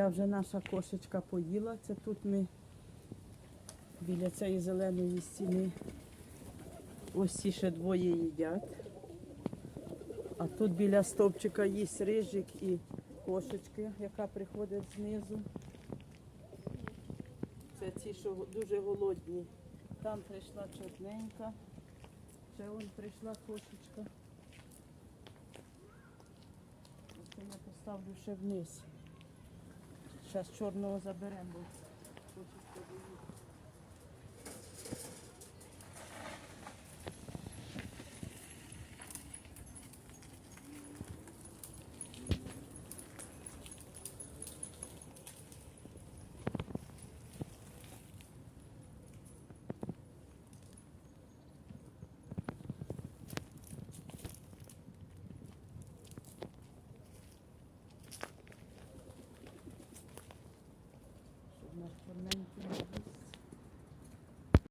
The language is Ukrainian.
Ця вже наша кошечка поїла. Це тут ми біля цієї зеленої стіни. Ось ці ще двоє їдять. А тут біля стовпчика є рижик і кошечки, яка приходить знизу. Це ті, що дуже голодні. Там прийшла чорненька. Ще вон прийшла кошечка. Оце я поставлю ще вниз. Зараз чорного заберемо, Bundan